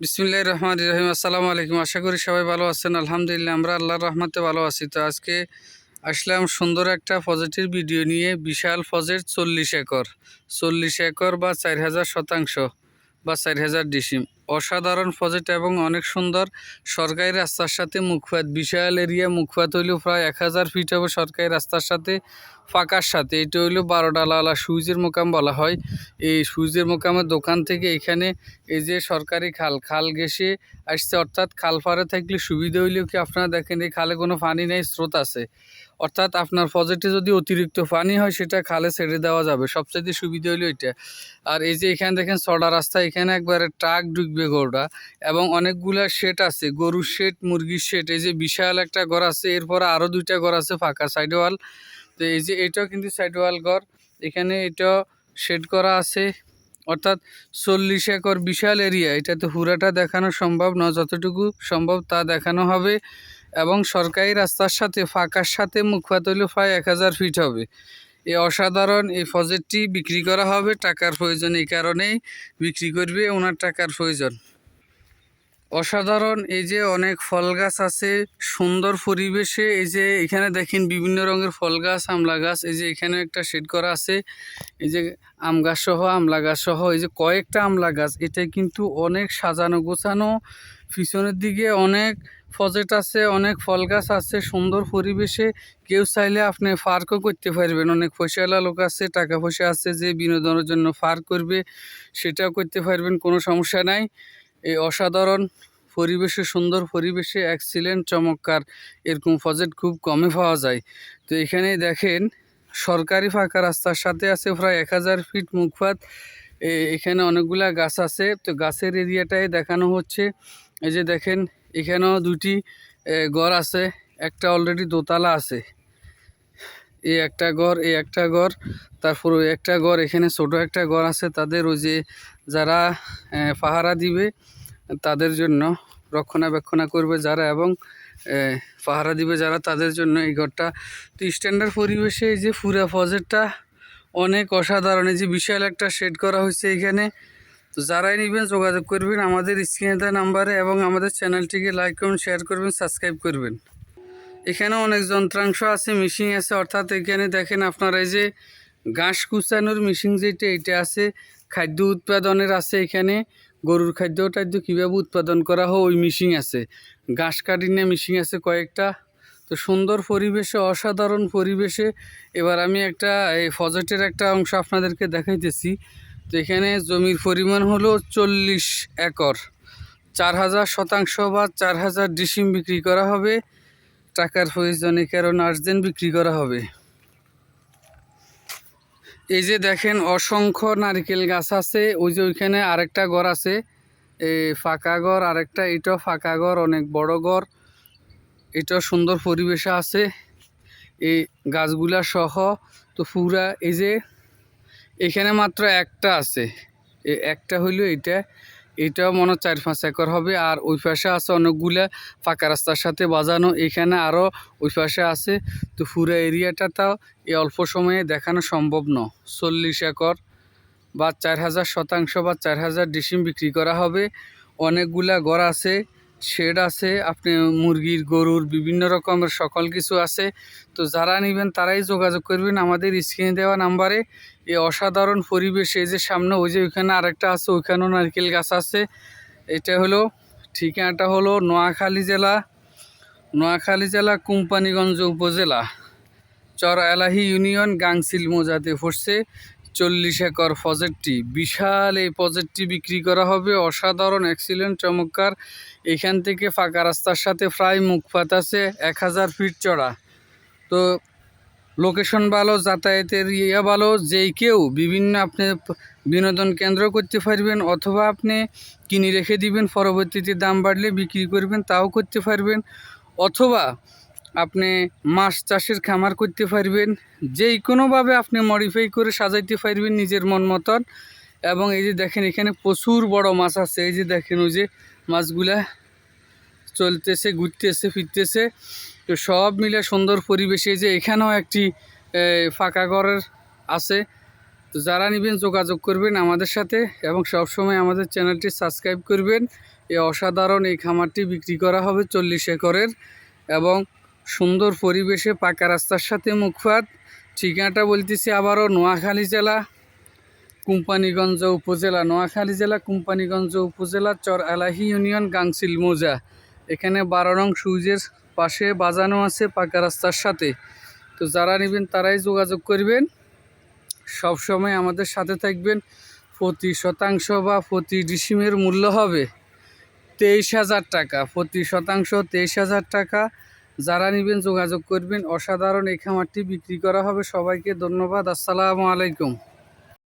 বিসমিল্লাহ রহমান রহিম। আসসালামু আলাইকুম। আশা করি সবাই ভালো আছেন। আলহামদুলিল্লাহ, আমরা আল্লাহর রহমতে ভালো আছি। তো আজকে আসলাম সুন্দর একটা প্রজেক্টের ভিডিও নিয়ে, বিশাল ফজেট চল্লিশ একর। চল্লিশ একর বা চার হাজার শতাংশ বা চার হাজার ডিসিম। অসাধারণ প্রজেক্ট এবং অনেক সুন্দর। সরকারি রাস্তার সাথে মুখপাত বিশাল এরিয়া মুখপাত হইলেও প্রায় এক হাজার ফিট হবে সরকারি রাস্তার সাথে, ফাঁকার সাথে। এটা হইল বারো ডালাওয়ালা সুইজের মোকাম বলা হয়। এই সুইজের মোকামের দোকান থেকে এখানে এই যে সরকারি খাল খাল গেছে আসছে। অর্থাৎ খাল পাড়ে থাকলে সুবিধা হইলেও কি আপনারা দেখেন এই খালে কোনো পানি নেই, স্রোত আছে। অর্থাৎ আপনার প্রজেক্টে যদি অতিরিক্ত পানি হয়, সেটা খালে ছেড়ে দেওয়া যাবে। সবচেয়ে সুবিধা হইল এটা। আর এই যে এখানে দেখেন চড়া রাস্তা, এখানে একবারে ট্রাক ঢুকবে। গরুটা। এবং অনেকগুলা শেড আছে, গরুর শেড মুরগির শেড এই যে বিশাল একটা ঘর আছে, এরপরে আরও দুইটা ঘর আছে ফাঁকা সাইড ওয়াল তো এই যে এটাও কিন্তু সাইড ওয়াল ঘর, এখানে এটা শেড করা আছে। অর্থাৎ চল্লিশ একর বিশাল এরিয়া এটা তো পুরাটা দেখানো সম্ভব না যতটুকু সম্ভব তা দেখানো হবে। এবং সরকারি রাস্তার সাথে, ফাঁকার সাথে মুখপাত হইলে প্রায় এক হাজার ফিট হবে। এই অসাধারণ এই প্রজেক্টটি বিক্রি করা হবে, টাকার প্রয়োজন এই কারণেই বিক্রি করবে ওনার টাকার প্রয়োজন। অসাধারণ এই যে অনেক ফল গাছ আছে, সুন্দর পরিবেশে এই যে এখানে দেখেন বিভিন্ন রঙের ফল গাছ, আমলা গাছ, এই যে এখানে একটা শেড করা আছে, এই যে আম গাছ সহ আমলা গাছ সহ এই যে কয়েকটা আমলা গাছ, এটা কিন্তু অনেক সাজানো গোছানো, পিছনের দিকে অনেক প্রজেক্ট আছে, অনেক ফল গাছ আছে, সুন্দর পরিবেশে। কেউ চাইলে আপনি পার্কও করতে পারবেন। অনেক পয়সাওয়ালা লোক আছে, টাকা পয়সা আছে যে বিনোদনের জন্য পার্ক করবে, সেটাও করতে পারবেন, কোনো সমস্যা নাই। এই অসাধারণ পরিবেশে, সুন্দর পরিবেশে অ্যাক্সিলেন্ট চমৎকার, এরকম ফজেট খুব কমে পাওয়া যায়। তো এখানে দেখেন, সরকারি ফাঁকা রাস্তার সাথে আছে প্রায় এক হাজার ফিট মুখপাত। এখানে অনেকগুলা গাছ আছে। তো গাছের এরিয়াটাই দেখানো হচ্ছে। এই যে দেখেন এখানেও দুটি ঘর আছে, একটা অলরেডি দোতলা আছে। এই একটা ঘর এই একটা ঘর, তারপর ওই একটা ঘর, এখানে ছোট একটা ঘর আছে, তাদের ওই যে যারা পাহারা দিবে, তাদের জন্য রক্ষণাবেক্ষণা করবে যারা এবং পাহারা দিবে যারা, তাদের জন্য এই ঘরটা। তো স্ট্যান্ডার্ড পরিবেশে এই যে ফুরা ফজেরটা অনেক অসাধারণ। এই যে বিশাল একটা শেড করা হয়েছে এখানে। তো যারাই নেবেন যোগাযোগ করবেন, আমাদের স্ক্রিনে দেওয়া নাম্বারে এবং আমাদের চ্যানেলটিকে লাইক করুন, শেয়ার করবেন, সাবস্ক্রাইব করবেন। এখানে অনেক যন্ত্রাংশ আছে মিশিং আছে। অর্থাৎ এখানে দেখেন আপনারা এই যে ঘাস কুচানোর মিশিং যেটা, এটা আছে, খাদ্য উৎপাদনের আছে এখানে। গরুর খাদ্য টাদ্য কীভাবে উৎপাদন করা হয়, ওই মিশিং আছে। ঘাস কাটিনে মিশিং আছে কয়েকটা। তো সুন্দর পরিবেশে, অসাধারণ পরিবেশে এবার আমি একটা, এই প্রজেক্টের একটা অংশ আপনাদেরকে দেখাইতেছি। তো এখানে জমির পরিমাণ হলো চল্লিশ একর। চার হাজার শতাংশ বা চার হাজার ডিসিম বিক্রি করা হবে। টাকার প্রয়োজনে কারণ আর্জেন্ট বিক্রি করা হবে। এই যে দেখেন অসংখ্য নারকেল গাছ আছে। ওই যে ওইখানে আরেকটা ঘর আছে। এই ফাঁকা ঘর, আরেকটা এটাও ফাঁকা ঘর, অনেক বড় ঘর। এটাও সুন্দর পরিবেশে আছে। এই গাছগুলা সহ তো পুরা এই যে এখানে মাত্র একটা আছে। একটা হইল এটা এটাও মনে চার পাঁচ একর হবে। আর ওই পাশে আছে অনেকগুলা ফাঁকা রাস্তার সাথে বাজানো। এখানে আরও ওই পাশে আছে। তো পুরো এরিয়াটা তাও এই অল্প সময়ে দেখানো সম্ভব ন চল্লিশ একর বা চার হাজার শতাংশ বা চার হাজার ডিসিম বিক্রি করা হবে। অনেকগুলা ঘর আছে। শেড আছে, আপনি মুরগির, গরুর, বিভিন্ন রকমের সকল কিছু আছে। তো যারা নেবেন তারাই যোগাযোগ করবেন আমাদের স্ক্রিনে দেওয়া নাম্বারে। এই অসাধারণ পরিবেশে, এই যে সামনে, ওই যে ওইখানে আরেকটা আছে, ওইখানেও নারকেল গাছ আছে। এটা হলো, ঠিকানাটা হলো নোয়াখালী জেলা নোয়াখালী জেলা, কোম্পানিগঞ্জ উপজেলা। চর এলাহি ইউনিয়ন গাংসিল মোজাতে পড়ছে চল্লিশ একর প্রজেক্টটি। বিশাল এই প্রজেক্টটি বিক্রি করা হবে। অসাধারণ এক্সিলেন্ট চমৎকার। এখান থেকে ফাঁকা রাস্তার সাথে প্রায় মুখপাত আছে এক হাজার ফিট চড়া। তো লোকেশন ভালো, যাতায়াতের ইয়ে ভালো, যেই কেউ বিভিন্ন আপনি বিনোদন কেন্দ্র করতে পারবেন অথবা আপনি কিনে রেখে দিবেন, পরবর্তীতে দাম বাড়লে বিক্রি করবেন, তাও করতে পারবেন। অথবা আপনি মাছ চাষের খামার করতে পারবেন, যেই কোনোভাবে আপনি মডিফাই করে সাজাইতে পারবেন নিজের মন মতন। এবং এই যে দেখেন, এখানে প্রচুর বড় মাছ আছে। এই যে দেখেন, ওই যে মাছগুলা চলতেছে, ঘুরতেছে, ফিরতেছে। তো সব মিলে সুন্দর পরিবেশে যে এখানেও একটি ফাঁকা ঘরের আছে। তো যারা নেবেন যোগাযোগ করবেন আমাদের সাথে এবং সবসময় আমাদের চ্যানেলটি সাবস্ক্রাইব করবেন। এই অসাধারণ এই খামারটি বিক্রি করা হবে চল্লিশ একরের এবং সুন্দর পরিবেশে পাকা রাস্তার সাথে মুখপাত ঠিকানাটা বলতেছি আবারও নোয়াখালী জেলা, কোম্পানিগঞ্জ উপজেলা। নোয়াখালী জেলা, কোম্পানিগঞ্জ উপজেলা, চর আলাহি ইউনিয়ন গাংসিল মোজা। এখানে বারো নং সুইজের পাশে বাজানো আছে পাকা রাস্তার সাথে। তো যারা নেবেন তারাই যোগাযোগ করবেন। সব সময় আমাদের সাথে থাকবেন। প্রতি শতাংশ বা প্রতি ডিসিমের মূল্য হবে তেইশ হাজার টাকা। প্রতি শতাংশ তেইশ হাজার টাকা। যারা নিবেন যোগাযোগ করবেন। অসাধারণ এই খামারটি বিক্রি করা হবে। সবাইকে ধন্যবাদ। আসসালামু আলাইকুম।